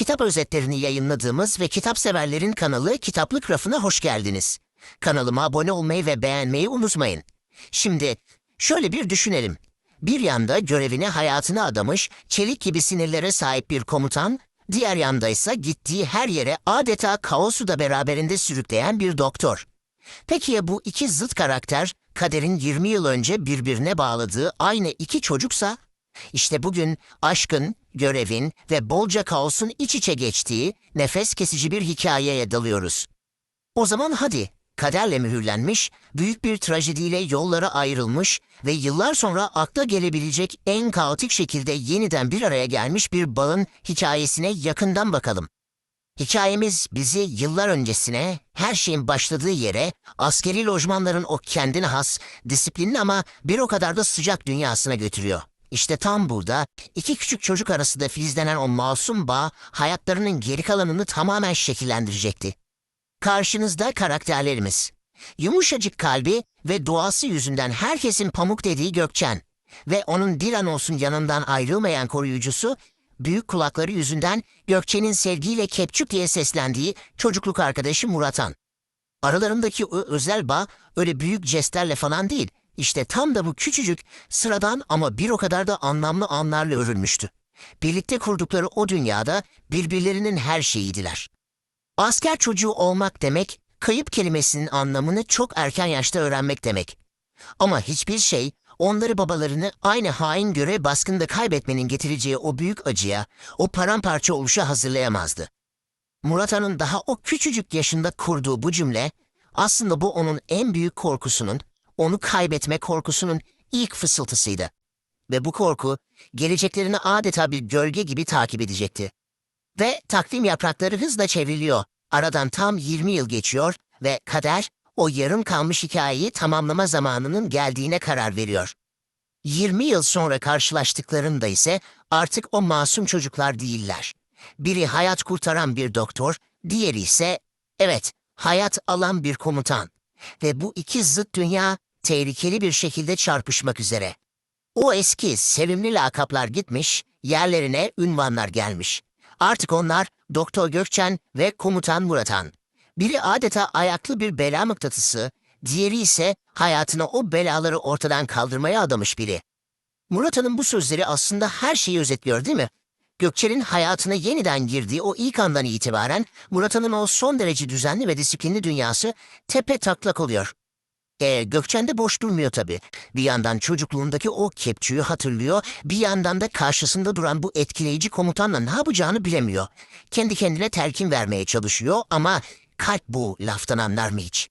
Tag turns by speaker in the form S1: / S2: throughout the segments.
S1: kitap özetlerini yayınladığımız ve kitap severlerin kanalı Kitaplık Rafı'na hoş geldiniz. Kanalıma abone olmayı ve beğenmeyi unutmayın. Şimdi şöyle bir düşünelim. Bir yanda görevine hayatını adamış, çelik gibi sinirlere sahip bir komutan, diğer yanda ise gittiği her yere adeta kaosu da beraberinde sürükleyen bir doktor. Peki ya bu iki zıt karakter kaderin 20 yıl önce birbirine bağladığı aynı iki çocuksa? İşte bugün aşkın, görevin ve bolca kaosun iç içe geçtiği nefes kesici bir hikayeye dalıyoruz. O zaman hadi, kaderle mühürlenmiş, büyük bir trajediyle yollara ayrılmış ve yıllar sonra akla gelebilecek en kaotik şekilde yeniden bir araya gelmiş bir bağın hikayesine yakından bakalım. Hikayemiz bizi yıllar öncesine, her şeyin başladığı yere, askeri lojmanların o kendine has, disiplinli ama bir o kadar da sıcak dünyasına götürüyor. İşte tam burada iki küçük çocuk arasında filizlenen o masum bağ hayatlarının geri kalanını tamamen şekillendirecekti. Karşınızda karakterlerimiz. Yumuşacık kalbi ve doğası yüzünden herkesin pamuk dediği Gökçen ve onun bir an olsun yanından ayrılmayan koruyucusu büyük kulakları yüzünden Gökçe'nin sevgiyle kepçük diye seslendiği çocukluk arkadaşı Muratan. Aralarındaki o özel bağ öyle büyük jestlerle falan değil. İşte tam da bu küçücük, sıradan ama bir o kadar da anlamlı anlarla örülmüştü. Birlikte kurdukları o dünyada birbirlerinin her şeyiydiler. Asker çocuğu olmak demek, kayıp kelimesinin anlamını çok erken yaşta öğrenmek demek. Ama hiçbir şey onları babalarını aynı hain göre baskında kaybetmenin getireceği o büyük acıya, o paramparça oluşa hazırlayamazdı. Murata'nın daha o küçücük yaşında kurduğu bu cümle, aslında bu onun en büyük korkusunun, onu kaybetme korkusunun ilk fısıltısıydı. Ve bu korku, geleceklerini adeta bir gölge gibi takip edecekti. Ve takvim yaprakları hızla çevriliyor. Aradan tam 20 yıl geçiyor ve kader o yarım kalmış hikayeyi tamamlama zamanının geldiğine karar veriyor. 20 yıl sonra karşılaştıklarında ise artık o masum çocuklar değiller. Biri hayat kurtaran bir doktor, diğeri ise evet hayat alan bir komutan. Ve bu iki zıt dünya tehlikeli bir şekilde çarpışmak üzere. O eski sevimli lakaplar gitmiş, yerlerine ünvanlar gelmiş. Artık onlar Doktor Gökçen ve Komutan Muratan. Biri adeta ayaklı bir bela mıknatısı, diğeri ise hayatına o belaları ortadan kaldırmaya adamış biri. Muratan'ın bu sözleri aslında her şeyi özetliyor değil mi? Gökçen'in hayatına yeniden girdiği o ilk andan itibaren Muratan'ın o son derece düzenli ve disiplinli dünyası tepe taklak oluyor. E, Gökçen de boş durmuyor tabii. Bir yandan çocukluğundaki o kepçüyü hatırlıyor, bir yandan da karşısında duran bu etkileyici komutanla ne yapacağını bilemiyor. Kendi kendine telkin vermeye çalışıyor ama kalp bu laftan anlar mı hiç?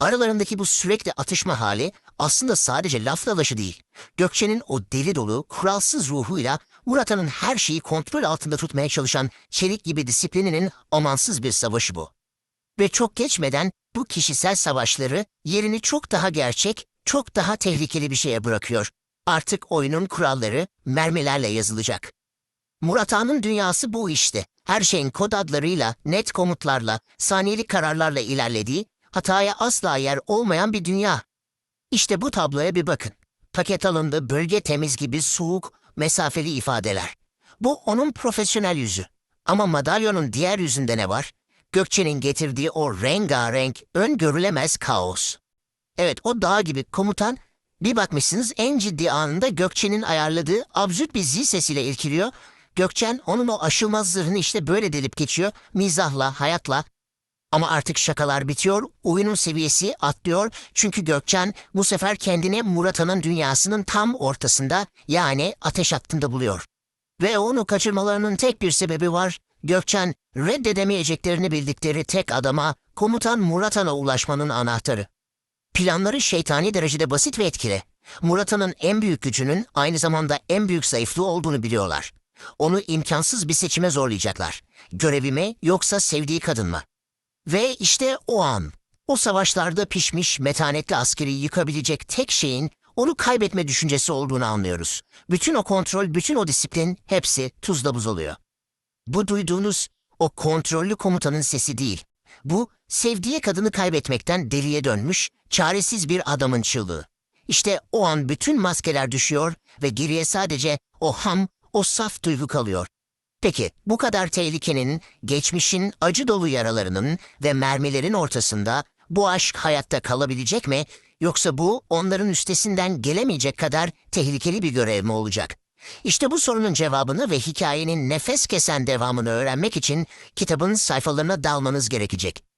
S1: Aralarındaki bu sürekli atışma hali aslında sadece laf dalaşı değil. Gökçe'nin o deli dolu, kuralsız ruhuyla Murat'ın her şeyi kontrol altında tutmaya çalışan çelik gibi disiplininin amansız bir savaşı bu. Ve çok geçmeden bu kişisel savaşları yerini çok daha gerçek, çok daha tehlikeli bir şeye bırakıyor. Artık oyunun kuralları mermilerle yazılacak. Murat Ağa'nın dünyası bu işte. Her şeyin kod adlarıyla, net komutlarla, saniyelik kararlarla ilerlediği, hataya asla yer olmayan bir dünya. İşte bu tabloya bir bakın. Paket alındı, bölge temiz gibi soğuk, mesafeli ifadeler. Bu onun profesyonel yüzü. Ama madalyonun diğer yüzünde ne var? Gökçe'nin getirdiği o rengarenk, öngörülemez kaos. Evet o dağ gibi komutan bir bakmışsınız en ciddi anında Gökçe'nin ayarladığı absürt bir zil sesiyle irkiliyor. Gökçen onun o aşılmaz zırhını işte böyle delip geçiyor, mizahla, hayatla. Ama artık şakalar bitiyor, oyunun seviyesi atlıyor çünkü Gökçen bu sefer kendini Murat'ın dünyasının tam ortasında yani ateş hattında buluyor. Ve onu kaçırmalarının tek bir sebebi var, Gökçen reddedemeyeceklerini bildikleri tek adama komutan Muratan'a ulaşmanın anahtarı. Planları şeytani derecede basit ve etkili. Muratan'ın en büyük gücünün aynı zamanda en büyük zayıflığı olduğunu biliyorlar. Onu imkansız bir seçime zorlayacaklar. Görevi mi yoksa sevdiği kadın mı? Ve işte o an, o savaşlarda pişmiş metanetli askeri yıkabilecek tek şeyin onu kaybetme düşüncesi olduğunu anlıyoruz. Bütün o kontrol, bütün o disiplin hepsi tuzla buz oluyor. Bu duyduğunuz o kontrollü komutanın sesi değil. Bu sevdiği kadını kaybetmekten deliye dönmüş, çaresiz bir adamın çığlığı. İşte o an bütün maskeler düşüyor ve geriye sadece o ham, o saf duygu kalıyor. Peki bu kadar tehlikenin, geçmişin acı dolu yaralarının ve mermilerin ortasında bu aşk hayatta kalabilecek mi? Yoksa bu onların üstesinden gelemeyecek kadar tehlikeli bir görev mi olacak? İşte bu sorunun cevabını ve hikayenin nefes kesen devamını öğrenmek için kitabın sayfalarına dalmanız gerekecek.